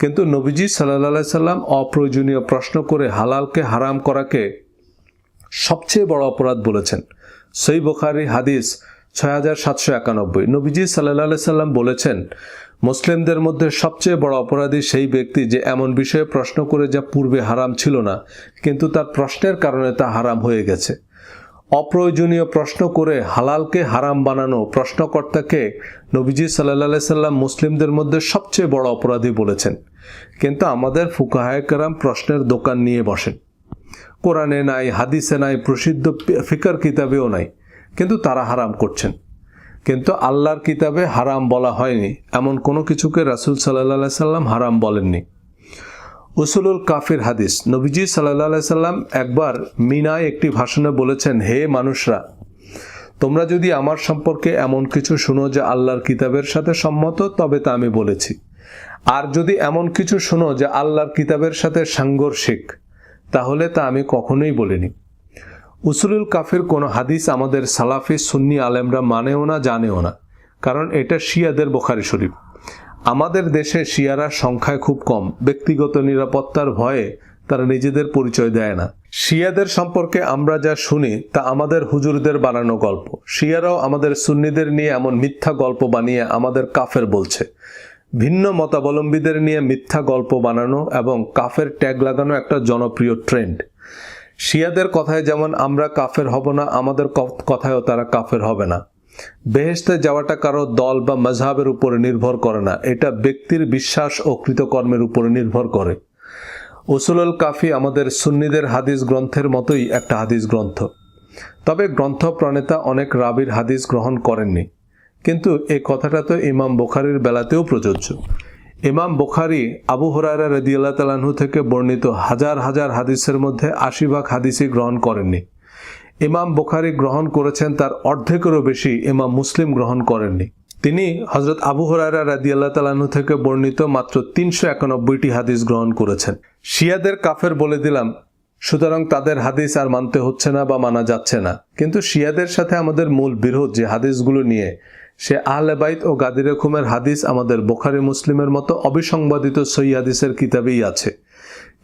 কিন্তু নবীজি সাল্লাহ সাল্লাম অপ্রয়োজনীয় প্রশ্ন করে হালালকে হারাম করাকে সবচেয়ে বড় অপরাধ বলেছেন। সই বোখারি হাদিস ছয় হাজার সাতশো একানব্বই। নবীজি সাল্লাহ সাল্লাম বলেছেন, মুসলিমদের মধ্যে সবচেয়ে বড় অপরাধী সেই ব্যক্তি যে এমন বিষয়ে প্রশ্ন করে যা পূর্বে হারাম ছিল না, কিন্তু তার প্রশ্নের কারণে তা হারাম হয়ে গেছে। অপ্রয়োজনীয় প্রশ্ন করে হালালকে হারাম বানানো প্রশ্নকর্তাকে নবীজি সাল্লাহ সাল্লাম মুসলিমদের মধ্যে সবচেয়ে বড় অপরাধী বলেছেন। কিন্তু আমাদের ফুকাহায়কেরাম প্রশ্নের দোকান নিয়ে বসেন। কোরআনে নাই, হাদিসে নাই, প্রসিদ্ধ ফিকার কিতাবেও নাই, কিন্তু তারা হারাম করছেন। কিন্তু আল্লাহর কিতাবে হারাম বলা হয়নি, এমন কোনো কিছুকে রাসুল সাল্লাহ সাল্লাম হারাম বলেননি। উসুলুল কাফির হাদিস। নবীজি সাল্লাহ সাল্লাম একবার মিনায় একটি ভাষণে বলেছেন, হে মানুষরা, তোমরা যদি আমার সম্পর্কে এমন কিছু শুনো যে আল্লাহর কিতাবের সাথে সম্মত, তবে তা আমি বলেছি। আর যদি এমন কিছু শুনো যে আল্লাহর কিতাবের সাথে সাংঘর্ষিক, তাহলে তা আমি কখনোই বলিনি। উসুলুল কাফির কোনো হাদিস আমাদের সালাফি সুন্নি আলেমরা মানেও না, জানেও না, কারণ এটা শিয়াদের বোখারি শরীফ। আমাদের দেশে শিয়ারা সংখ্যায় খুব কম। ব্যক্তিগত নিরাপত্তার ভয়ে তারা নিজেদের পরিচয় দেয় না। শিয়াদের সম্পর্কে আমরা যা শুনি তা আমাদের হুজুরদের বানানো গল্প। শিয়ারাও আমাদের সুন্নিদের নিয়ে এমন মিথ্যা গল্প বানিয়ে আমাদের কাফের বলছে। ভিন্ন মতাবলম্বীদের নিয়ে মিথ্যা গল্প বানানো এবং কাফের ট্যাগ লাগানো একটা জনপ্রিয় ট্রেন্ড। শিয়াদের কথায় যেমন আমরা কাফের হব না, আমাদের কথায়ও তারা কাফের হবে না। বেহেস্তে যাওয়াটা কারও দল বা মজহাবের উপরে নির্ভর করে না। এটা ব্যক্তির বিশ্বাস ও কৃতকর্মের উপরে নির্ভর করে। উসুলুল কাফি আমাদের সুন্নিদের হাদিস গ্রন্থের মতোই একটা হাদিস গ্রন্থ। তবে গ্রন্থ প্রণেতা অনেক রাবির হাদিস গ্রহণ করেননি। কিন্তু এই কথাটা তো ইমাম বোখারির বেলাতেও প্রযোজ্য। ইমাম বোখারি আবু হরারা রদিয়াল্লাহ তালাহু থেকে বর্ণিত হাজার হাজার হাদিসের মধ্যে আশি ভাগ হাদিসই গ্রহণ করেননি। ইমাম বোখারি গ্রহণ করেছেন তার অর্ধেকেরও বেশি ইমাম মুসলিম গ্রহণ করেননি। তিনি হজরত আবু হরারা রাদিয়াল্লাহ তালাহু থেকে বর্ণিত মাত্র তিনশো একানব্বইটি হাদিস গ্রহণ করেছেন। শিয়াদের কাফের বলে দিলাম, সুতরাং তাদের হাদিস আর মানতে হচ্ছে না বা মানা যাচ্ছে না। কিন্তু শিয়াদের সাথে আমাদের মূল বিরোধ যে হাদিসগুলো নিয়ে, সে আহলে বাইত ও গাদির খুমের হাদিস আমাদের বোখারি মুসলিমের মতো অবিসংবাদিত সই হাদিসের কিতাবেই আছে।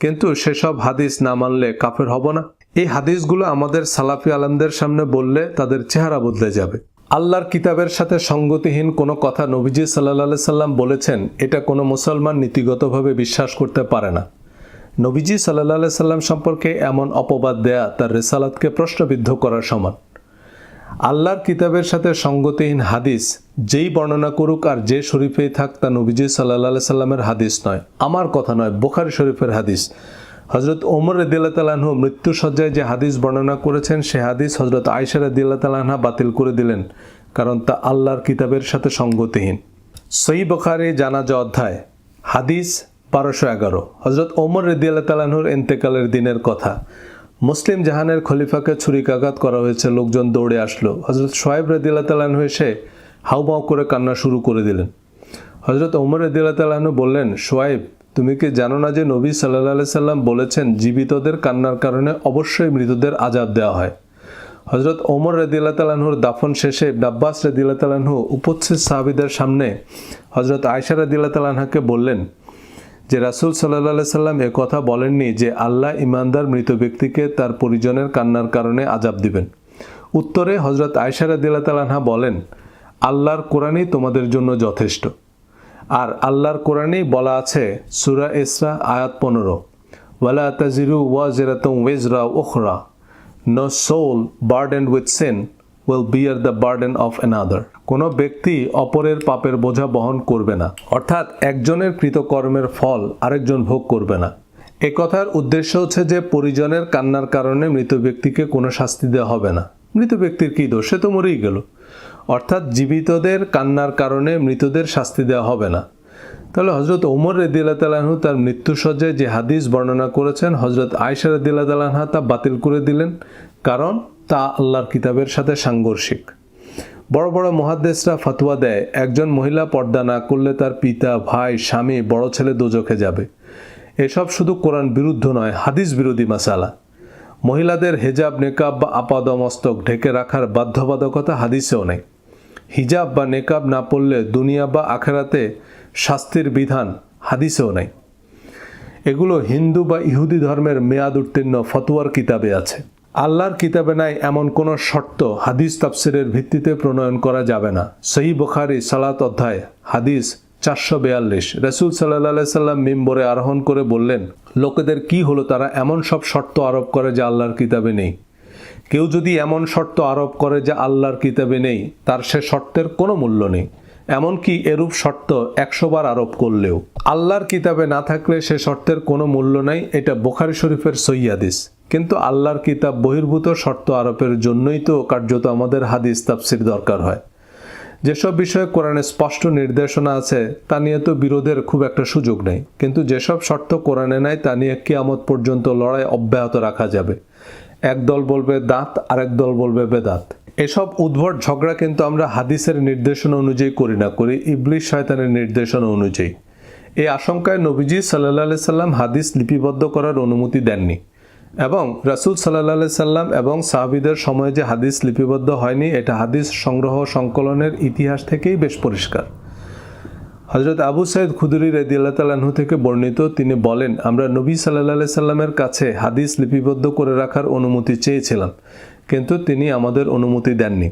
কিন্তু সেসব হাদিস না মানলে কাফের হব না। এই হাদিসগুলো আমাদের সালাফি আলমদের সামনে বললে তাদের চেহারা বদলে যাবে। আল্লাহর কিতাবের সাথে সঙ্গতিহীন কোনো কথা নবীজি সাল্লা সাল্লাম বলেছেন, এটা কোনো মুসলমান নীতিগতভাবে বিশ্বাস করতে পারে না। নবীজি সাল্লাহ সাল্লাম সম্পর্কে এমন অপবাদ দেয়া তার রেসালাতকে প্রশ্নবিদ্ধ করার সমান। আল্লাহর কিতাবের সাথে সঙ্গতিহীন হাদিস, যেই বর্ণনা করুক আর যে শরীফেই থাক তা নবীজি সাল্লাহ সাল্লামের হাদিস নয়। আমার কথা নয়, বোখারি শরীফের হাদিস। হজরত ওমর রদিল্লা তালাহু মৃত্যু সজ্জায় যে হাদিস বর্ণনা করেছেন, সে হাদিস হজরত আয়সা রদিল্লা তালাহা বাতিল করে দিলেন, কারণ তা আল্লাহর কিতাবের সাথে সঙ্গতিহীন। সই বখারি জানাজা অধ্যায়, হাদিস বারোশো এগারো। হজরত ওমর রদিয়াল্লাহ তালাহুর এন্তেকালের দিনের কথা। মুসলিম জাহানের খলিফাকে ছুরিকাঘাত করা হয়েছে, লোকজন দৌড়ে আসলো। হজরত রদিল্লা তালাহু এসে হাউমাউ করে কান্না শুরু করে দিলেন। হজরত ওমর রদিল্লা তালাহু বললেন সোয়েব তুমি কি জানো না যে নবী সাল্লাহ সাল্লাম বলেছেন, জীবিতদের কান্নার কারণে অবশ্যই মৃতদের আজাদ দেওয়া হয়। হজরত ওমর রদিল্লা তালাহুর দাফন শেষে ডাব্বাস রদিল্লা তালাহু উপস্থিত সাহাবিদের সামনে হজরত আয়সা রদিল্লা তালাহাকে বললেন যে, রাসুল সাল্লাহ সাল্লাম এ কথা বলেননি যে, আল্লাহ ইমানদার মৃত ব্যক্তিকে তার পরিজনের কান্নার কারণে আজাব দিবেন। উত্তরে হজরত আয়সা রদিল্লা তালাহা বলেন, আল্লাহর কোরআনই তোমাদের জন্য যথেষ্ট। আর আল্লাহর কোরআনেই বলা আছে সুরা ইসরা আয়াত পনেরো। ওয়ালা তাজিরু ওয়া জেরাতম ওয়েজরা ওখরা no soul burden with sin will bear the burden of another কোনো ব্যক্তি অপরের পাপের বোঝা বহন করবে না। অর্থাৎ একজনের কৃতকর্মের ফল আরেকজন ভোগ করবে না। এ কথার উদ্দেশ্য হচ্ছে যে পরিজনের কান্নার কারণে মৃত ব্যক্তিকে কোনো শাস্তি দেওয়া হবে না। মৃত ব্যক্তির কী দোষ? সে তো মরেই গেল। অর্থাৎ জীবিতদের কান্নার কারণে মৃতদের শাস্তি দেওয়া হবে না। তাহলে হজরত ওমর রেদিল্লা তালাহু তার মৃত্যুসজ্জায় যে হাদিস বর্ণনা করেছেন হজরত আয়সা রদিল্লা তালাহা তা বাতিল করে দিলেন। কারণ তা আল্লাহর কিতাবের সাথে সাংঘর্ষিক। বড় বড় মহাদ্দেশরা ফতোয়া দেয়, একজন মহিলা পর্দা না করলে তার পিতা, ভাই, স্বামী, বড় ছেলে দোজখে যাবে। এসব শুধু কোরআন বিরুদ্ধ নয়, হাদিস বিরোধী মাসালা। মহিলাদের হেজাব, নেকাব বা আপাদমস্তক ঢেকে রাখার বাধ্যবাধকতা হাদিসেও নেই। হিজাব বা নেকাব না পড়লে দুনিয়া বা আখেরাতে শাস্তির বিধান হাদিসেও নেই। এগুলো হিন্দু বা ইহুদি ধর্মের মেয়াদ উত্তীর্ণ ফতুয়ার কিতাবে আছে। আল্লাহর কিতাবে নাই এমন কোনো শর্ত হাদিস তাফসিরের ভিত্তিতে প্রণয়ন করা যাবে না। সহি বুখারি সালাত অধ্যায়, হাদিস চারশো বেয়াল্লিশ। রসুল সাল্লাহ সাল্লাম মিম্বরে আরোহণ করে বললেন, লোকেদের কি হলো? তারা এমন সব শর্ত আরোপ করে যা আল্লাহর কিতাবে নেই। কেউ যদি এমন শর্ত আরোপ করে যা আল্লাহর কিতাবে নেই, তার সে শর্তের কোনো মূল্য নেই। এমনকি এরূপ শর্ত একশো বার আরোপ করলেও। আল্লাহর কিতাবে না থাকলে সে শর্তের কোনো মূল্য নাই। এটা বোখারি শরীফের সৈয়াদিস কিন্তু আল্লাহর কিতাব বহির্ভূত শর্ত আরোপের জন্যই তো কার্যত আমাদের হাদিস তাফসির দরকার হয়। যেসব বিষয়ে কোরআনে স্পষ্ট নির্দেশনা আছে, তা নিয়ে তো বিরোধের খুব একটা সুযোগ নেই। কিন্তু যেসব শর্ত কোরআনে নাই, তা নিয়ে কিয়ামত পর্যন্ত লড়াই অব্যাহত রাখা যাবে। এক দল বলবে দাঁত, আরেক দল বলবে বেদাত। এসব উদ্ভট ঝগড়া কিন্তু আমরা হাদিসের নির্দেশনা অনুযায়ী করি না, করি ইবলিশ শয়তানের নির্দেশনা অনুযায়ী। এই আশঙ্কায় নবীজি সাল্লাহ সাল্লাম হাদিস লিপিবদ্ধ করার অনুমতি দেননি। এবং রাসুল সাল্লাহ সাল্লাম এবং সাহাবিদের সময়ে যে হাদিস লিপিবদ্ধ হয়নি, এটা হাদিস সংগ্রহ সংকলনের ইতিহাস থেকেই বেশ পরিষ্কার। হজরত আবু সাইদ খুদুরি রেদিয়াল্লাহ তালাহু থেকে বর্ণিত, তিনি বলেন, আমরা নবী সাল্লাহ সাল্লামের কাছে হাদিস লিপিবদ্ধ করে রাখার অনুমতি চেয়েছিলাম, কিন্তু তিনি আমাদের অনুমতি দেননি।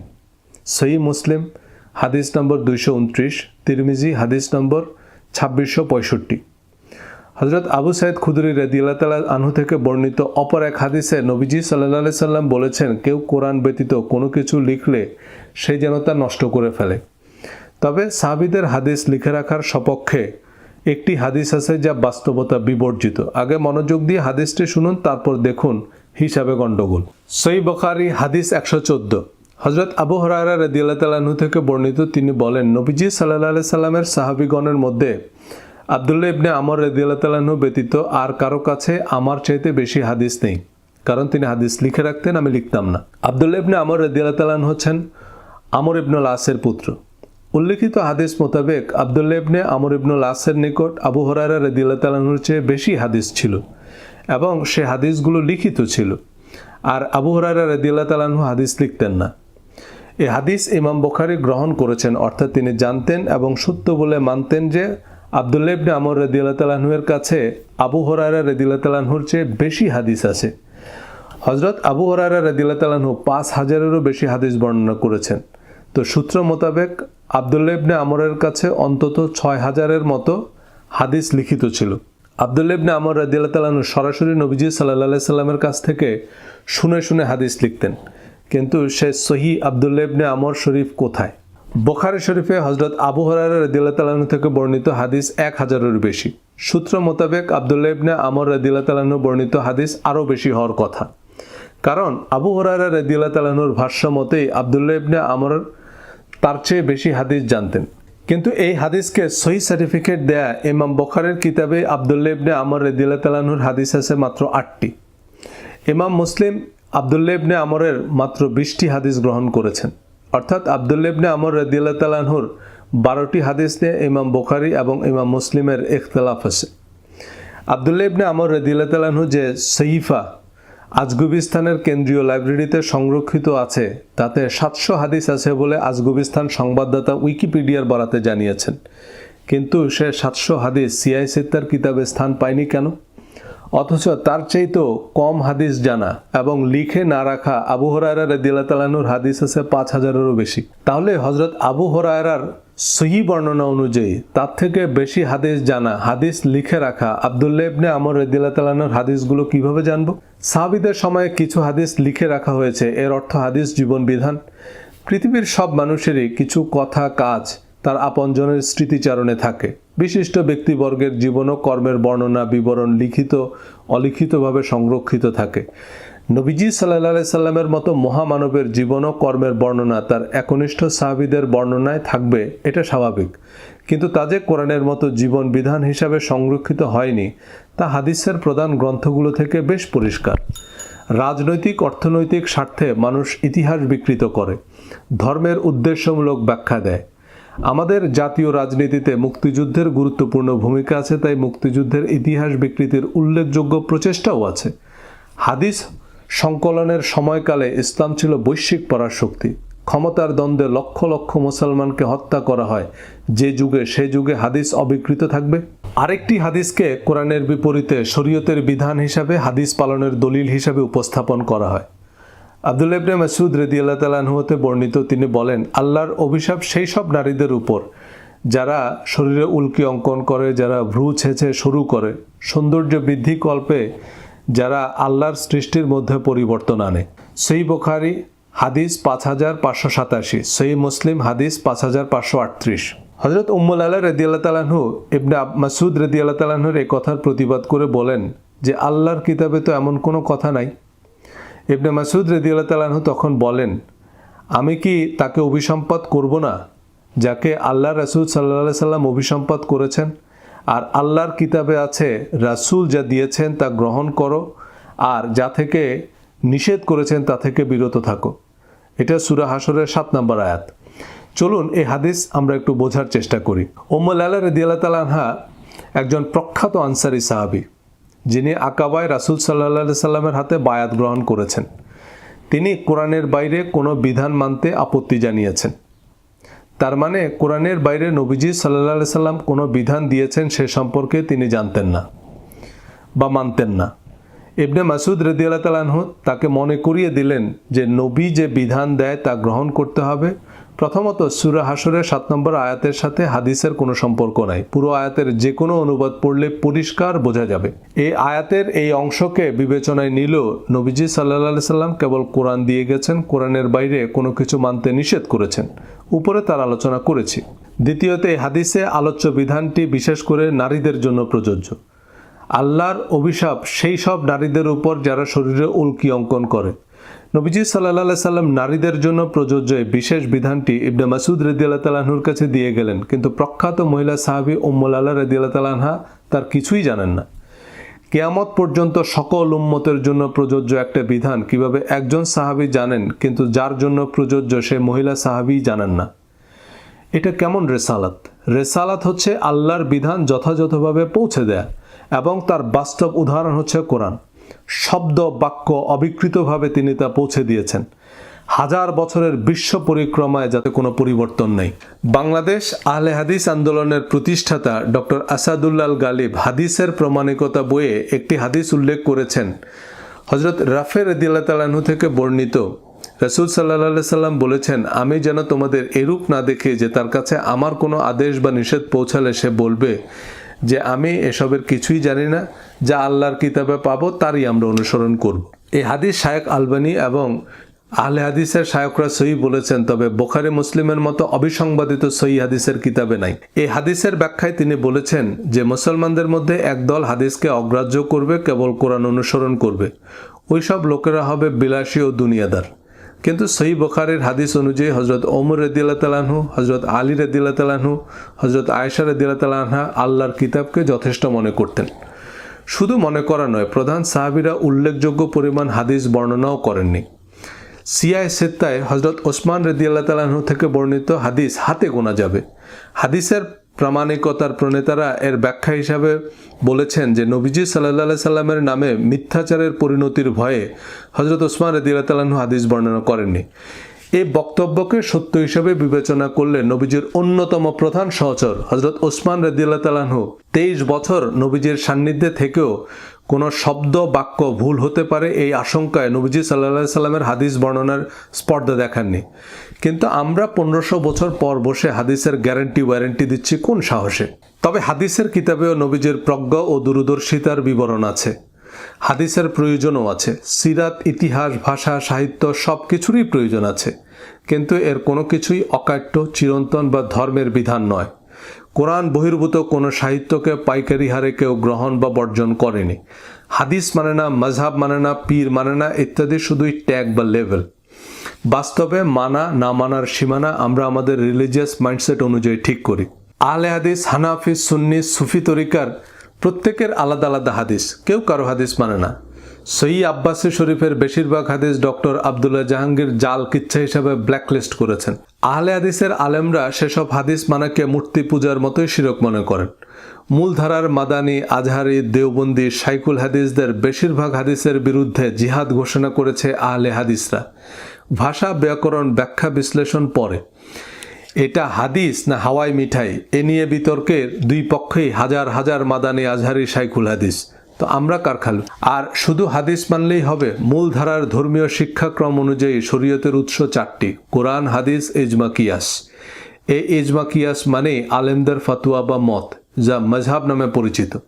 সহি মুসলিম, হাদিস নম্বর দুইশো উনত্রিশ, তিরমিজি, হাদিস নম্বর ছাব্বিশশো পঁয়ষট্টি। হজরত আবু সাইদ খুদরি রেদিয়াল্লাহ আনহু থেকে বর্ণিত অপর এক হাদিসে নবীজি সাল্লাহ সাল্লাম বলেছেন, কেউ কোরআন ব্যতীত কোনো কিছু লিখলে সে যেন তা নষ্ট করে ফেলে। তবে সাহাবিদের হাদিস লিখে রাখার সপক্ষে একটি হাদিস আছে যা বাস্তবতা বিবর্জিত। আগে মনোযোগ দিয়ে হাদিসটি শুনুন, তারপর দেখুন হিসাবে গণ্ডগোল। সই বখারি হাদিস একশো চোদ্দ। হজরত আবু হরারা রদিয়াল্লাহ তালাহু থেকে বর্ণিত, তিনি বলেন, নবীজি সাল্লাহ সাল্লামের সাহাবিগণের মধ্যে আবদুল্লাহ ইবনে আমর রদিয়াল্লাহ ব্যতীত আর কারও কাছে আমার চাইতে বেশি হাদিস নেই। কারণ তিনি হাদিস লিখে রাখতেন, আমি লিখতাম না। আবদুল্লাহ ইবনে আমর রদিয়াল্লাহ হচ্ছেন আমর ইবনুল আসের পুত্র। উল্লেখিত হাদিস মোতাবেক আবদুল্লা ইবনে আমর ইবনুল আসের নিকট আবু হরারা রদিয়াল্লাহ তালাহুর চেয়ে বেশি হাদিস ছিল এবং সে হাদিসগুলো লিখিত ছিল। আর আবু হরারা রদিয়াল্লাহ হাদিস লিখতেন না। এই হাদিস ইমাম বখারি গ্রহণ করেছেন, অর্থাৎ তিনি জানতেন এবং সত্য বলে মানতেন যে আবদুল্লা ইবনে আমর রদিয়াল্লাহ তালাহুয়ের কাছে আবু হরারা রদিয়াল্লাহ তালাহুর চেয়ে বেশি হাদিস আছে। হজরত আবু হরারা রদিয়াল্লাহ তালাহু পাঁচ হাজারেরও বেশি হাদিস বর্ণনা করেছেন। তো সূত্র মোতাবেক আবদুল্লা ইবনে আমরের কাছে অন্তত ছয় হাজারের মতো হাদিস লিখিত ছিল। আবদুল্লা ইবনে আমর রাদিয়াল্লাহ তালানু সরাসরি নবীজি সাল্লাহ সাল্লামের কাছ থেকে শুনে শুনে হাদিস লিখতেন। কিন্তু সে সহি আবদুল্লা ইবনে আমর শরীফ কোথায়? বোখারি শরীফে হজরত আবু হরার রদিল্লা তালানু থেকে বর্ণিত হাদিস এক হাজারের বেশি। সূত্র মোতাবেক আবদুল্লা ইবনে আমর রদিল্লা তালানু বর্ণিত হাদিস আরও বেশি হওয়ার কথা। কারণ আবু হরারা রদিল্লা তালানুর ভাষ্য মতেই আবদুল্লা ইবনে আমর তার চেয়ে বেশি হাদিস জানতেন। কিন্তু এই হাদিসকে সহি সার্টিফিকেট দেয়া ইমাম বখারের কিতাবে আবদুল্লা ইবনে আমর রেদিল্লা তালাহুর হাদিস আছে মাত্র আটটি। ইমাম মুসলিম আবদুল্লা ইবনে আমরের মাত্র বিশটি হাদিস গ্রহণ করেছেন। অর্থাৎ আবদুল্লা ইবনে আমর রেদিল্লা তালাহুর বারোটি হাদিস নিয়ে ইমাম বোখারি এবং ইমাম মুসলিমের ইখতলাফ আছে। আবদুল্লা ইবনে আমর রেদিল্লা তালাহু যে সহিফা আজগুবিস্তানের কেন্দ্রীয় লাইব্রেরিতে সংরক্ষিত আছে, তাতে সাতশো হাদিস আছে বলে আজগুবিস্তান সংবাদদাতা উইকিপিডিয়ার বরাতে জানিয়েছেন। কিন্তু সে সাতশো হাদিস সিআই সিত্তার কিতাবে স্থান পায়নি কেন? অথচ তার চাইতেও কম হাদিস জানা এবং লিখে না রাখা আবু হরায়রা রেদিল্লা তালানুর হাদিস আছে পাঁচ হাজারেরও বেশি। তাহলে হজরত আবু হরায়রার সহি বর্ণনা অনুযায়ী তার থেকে বেশি হাদিস জানা, হাদিস লিখে রাখা আবদুল্লা ইবনে আমর রেদিল্লা হাদিসগুলো কীভাবে জানব? সাহাবিদের সময়ে কিছু হাদিস লিখে রাখা হয়েছে, এর অর্থ হাদিস জীবন বিধান। পৃথিবীর সব মানুষেরই কিছু কথা কাজ তার আপনজনের স্মৃতিচারণে থাকে। বিশিষ্ট ব্যক্তিবর্গের জীবন ও কর্মের বর্ণনা, বিবরণ লিখিত, অলিখিতভাবে সংরক্ষিত থাকে। নবীজি সাল্লাহ সাল্লামের মতো মহামানবের জীবন ও কর্মের বর্ণনা, তার একনিষ্ঠ সাহাবিদের বর্ণনায় থাকবে, এটা স্বাভাবিক। কিন্তু তা যে কোরআনের মতো জীবন বিধান হিসাবে সংরক্ষিত হয়নি, তা হাদিসের প্রধান গ্রন্থগুলো থেকে বেশ পরিষ্কার। রাজনৈতিক, অর্থনৈতিক স্বার্থে মানুষ ইতিহাস বিকৃত করে, ধর্মের উদ্দেশ্যমূলক ব্যাখ্যা দেয়। আমাদের জাতীয় রাজনীতিতে মুক্তিযুদ্ধের গুরুত্বপূর্ণ ভূমিকা আছে, তাই মুক্তিযুদ্ধের ইতিহাস বিকৃতির উল্লেখযোগ্য প্রচেষ্টাও আছে। হাদিস সংকলনের সময়কালে ইসলাম ছিল বৈশ্বিক পরাশক্তি। ক্ষমতার দ্বন্দ্বে লক্ষ লক্ষ মুসলমানকে হত্যা করা হয়। যে যুগে সে যুগে হাদিস অবিকৃত থাকবে। আরেকটি হাদিসকে কোরআনের বিপরীতে শরীয়তের বিধান হিসাবে হাদিস পালনের দলিল হিসাবে উপস্থাপন করা হয়। আবদুল্লাহ ইবনে মাসুদ রেদি রেদিয়াল্লাহ তালাহতে বর্ণিত, তিনি বলেন, আল্লাহর অভিশাপ সেই সব নারীদের উপর। যারা শরীরে উল্কি অঙ্কন করে, যারা ভ্রু ছেঁচে শুরু করে, সৌন্দর্য বৃদ্ধি কল্পে যারা আল্লাহর সৃষ্টির মধ্যে পরিবর্তন আনে। সেই বোখারি হাদিস পাঁচ হাজার পাঁচশো সাতাশি, সেই মুসলিম হাদিস পাঁচ হাজার পাঁচশো আটত্রিশ। হজরত উম্মুল আল্লাহ রদিয়াল্লাহ তালাহু ইবনে মাসুদ রদিয়াল্লাহ তালাহুর এই কথার প্রতিবাদ করে বলেন যে, আল্লাহর কিতাবে তো এমন কোনো কথা নাই। ইবনে মাসুদ রেদিয়াল্লাহ তালাহু তখন বলেন, আমি কি তাকে অভিসম্পাদ করব না, যাকে আল্লাহ রাসুল সাল্লাহ সাল্লাম অভিসম্পাদ করেছেন? আর আল্লাহর কিতাবে আছে, রাসূল যা দিয়েছেন তা গ্রহণ করো, আর যা থেকে নিষেধ করেছেন তা থেকে বিরত থাকো। এটা সুরা হাসরের সাত নম্বর আয়াত। চলুন এই হাদিস আমরা একটু বোঝার চেষ্টা করি। ওম্মল আল্লাহ রদিয়াল্লাহ তালাহা একজন প্রখ্যাত আনসারি সাহাবী। যিনি আকাবায় রাসুল সাল্লাহ সাল্লামের হাতে বায়াত গ্রহণ করেছেন। তিনি কোরআনের বাইরে কোনো বিধান মানতে আপত্তি জানিয়েছেন। তার মানে কোরআনের বাইরে নবীজি সাল্লাহ সাল্লাম কোনো বিধান দিয়েছেন সে সম্পর্কে তিনি জানতেন না বা মানতেন না। ইবনে মাসুদ রদিয়াল্লাহ তালাহু তাকে মনে করিয়ে দিলেন যে নবী যে বিধান দেয় তা গ্রহণ করতে হবে প্রথমত, সুরা হাসরের সাত নম্বর আয়াতের সাথে হাদিসের কোনো সম্পর্ক নাই। পুরো আয়াতের যে কোনো অনুবাদ পড়লে পরিষ্কার বোঝা যাবে। এই আয়াতের এই অংশকে বিবেচনায় নিল নবীজি সাল্লাহ সাল্লাম কেবল কোরআন দিয়ে গেছেন, কোরআনের বাইরে কোনো কিছু মানতে নিষেধ করেছেন। উপরে তার আলোচনা করেছি। দ্বিতীয়ত, এই হাদিসে আলোচ্য বিধানটি বিশেষ করে নারীদের জন্য প্রযোজ্য। আল্লাহর অভিশাপ সেই সব নারীদের উপর যারা শরীরে উল্কি অঙ্কন করে। নবীজি সাল্লাহ সাল্লাম নারীদের জন্য প্রযোজ্য বিশেষ বিধানটি ইবনে মাসুদ রেদি রদিয়াল্লাহ তালাহুর কাছে দিয়ে গেলেন। কিন্তু প্রখ্যাত মহিলা সাহাবি উম্মুল আল্লাহ রদিয়াল্লাহ তালাহা তার কিছুই জানেন না। কেয়ামত পর্যন্ত সকল উম্মতের জন্য প্রযোজ্য একটা বিধান কীভাবে একজন সাহাবি জানেন, কিন্তু যার জন্য প্রযোজ্য সে মহিলা সাহাবি জানেন না। এটা কেমন রেসালাত? রেসালাত হচ্ছে আল্লাহর বিধান যথাযথভাবে পৌঁছে দেয়া এবং তার বাস্তব উদাহরণ হচ্ছে কোরআন। শব্দ বাক্য অবিকৃতভাবে তিনি তা পৌঁছে দিয়েছেন। হাজার বছরের বিশ্ব পরিক্রমায় যাতে কোনো পরিবর্তন নেই। বাংলাদেশ আহলে হাদিস আন্দোলনের প্রতিষ্ঠাতা ডক্টর আসাদুল্লাল গালিব হাদিসের প্রমাণিকতা বইয়ে একটি হাদিস উল্লেখ করেছেন। হজরত রাফের রদিয়াল্লাহ তালাহু থেকে বর্ণিত, রসুল সাল্লাহ সাল্লাম বলেছেন, আমি যেন তোমাদের এরূপ না দেখে যে তার কাছে আমার কোনো আদেশ বা নিষেধ পৌঁছালে সে বলবে যে আমি এসবের কিছুই জানি না, যা আল্লাহর কিতাবে পাবো তারই আমরা অনুসরণ করব। এই হাদিস শায়ক আলবানি এবং আহলে হাদিসের শায়করা সহি বলেছেন, তবে বোখারি মুসলিমের মতো অবিসংবাদিত সহি হাদিসের কিতাবে নাই। এই হাদিসের ব্যাখ্যায় তিনি বলেছেন যে, মুসলমানদের মধ্যে একদল হাদিসকে অগ্রাহ্য করবে, কেবল কোরআন অনুসরণ করবে। ওইসব লোকেরা হবে বিলাসী ও দুনিয়াদার। কিন্তু সহি বখারের হাদিস অনুযায়ী হজরত ওমর রদিল্লা তালাহু হজরত আলী রদিল্লা তালাহু হজরত আয়েশা রদিল্লা তালাহা আল্লাহর কিতাবকে যথেষ্ট মনে করতেন। শুধু মনে করা নয়, প্রধান সাহাবিরা উল্লেখযোগ্য পরিমাণ হাদিস বর্ণনাও করেননি। সিয়ায় সেত্তায় হজরত ওসমান রদিয়াল্লাহ তালাহু থেকে বর্ণিত হাদিস হাতে গোনা যাবে। হাদিসের প্রামাণিকতার প্রণেতারা এর ব্যাখ্যা হিসাবে বলেছেন যে নবীজি সাল্লাহ সাল্লামের নামে মিথ্যাচারের পরিণতির ভয়ে হজরত ওসমান রদিয়াল্লাহ তালাহু হাদিস বর্ণনা করেননি। এই বক্তব্যকে সত্য হিসেবে বিবেচনা করলে নবীজির অন্যতম প্রধান সহচর হজরত ওসমান রদিয়াল্লাহ তালাহু তেইশ বছর নবীজির সান্নিধ্যে থেকেও কোনো শব্দ, বাক্য ভুল হতে পারে এই আশঙ্কায় নবীজি সাল্লাহ সাল্লামের হাদিস বর্ণনার স্পর্ধা দেখাননি। কিন্তু আমরা পনেরোশো বছর পর বসে হাদিসের গ্যারান্টি ওয়ারেন্টি দিচ্ছি কোন সাহসে? তবে হাদিসের কিতাবেও নবীজির প্রজ্ঞা ও দূরদর্শিতার বিবরণ আছে। হাদিসের প্রয়োজনও আছে। সিরাত, ইতিহাস, ভাষা, সাহিত্য সব কিছুরই প্রয়োজন আছে। কিন্তু এর কোনো কিছুই অকাট্য, চিরন্তন বা ধর্মের বিধান নয়। কোরআন বহির্ভূত কোনো সাহিত্যকে পাইকারি হারে কেউ গ্রহণ বা বর্জন করেনি। হাদিস মানে না মজহাব মানে না, পীর মানে না, ইত্যাদি শুধুই ট্যাগ বা লেভেল বাস্তবে মানা, না মানার সীমানা আমরা আমাদের রিলিজিয়াস মাইন্ডসেট অনুযায়ী ঠিক করি। আলে হাদিস, হানাফি, সুন্নি, সুফি তরিকার প্রত্যেকের আলাদা আলাদা হাদিস। কেউ কারও হাদিস মানে না। সই আব্বাসী শরীফের বেশিরভাগ হাদিস ডক্টর আবদুল্লাহ জাহাঙ্গীর জাল কিচ্ছা হিসাবে ব্ল্যাকলিস্ট করেছেন। আহলে হাদিসের আলেমরা সেসব হাদিস মানাকে মূর্তি পূজার মতোই শিরক মনে করেন। মূলধারার মাদানি, আজহারি, দেওবন্দি সাইকুল হাদিসদের বেশিরভাগ হাদিসের বিরুদ্ধে জিহাদ ঘোষণা করেছে আহলে হাদিসরা। ভাষা ব্যাকরণ ব্যাখ্যা বিশ্লেষণ পরে। এটা হাদিস না হাওয়াই মিঠাই? এ নিয়ে বিতর্কের দুই পক্ষেই হাজার হাজার মাদানি আজহারি শাইখুল হাদিস। তো আমরা কার খালু? আর শুধু হাদিস মানলেই হবে, মূলধারার ধর্মীয় শিক্ষাক্রম অনুযায়ী শরীয়তের উৎস চারটি, কোরআন, হাদিস এজমা কিয়াস। এই এজমা কিয়াস মানে আলেমদের ফাতুয়া বা মত, যা মজহাব নামে পরিচিত।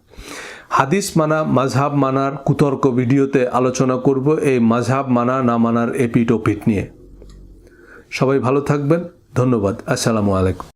হাদিস মানা মাঝহাব মানার কুতর্ক ভিডিওতে আলোচনা করব এই মাঝহাব মানা, না মানার এপিট ওপিট নিয়ে। সবাই ভালো থাকবেন। ধন্যবাদ। আসসালামু আলাইকুম।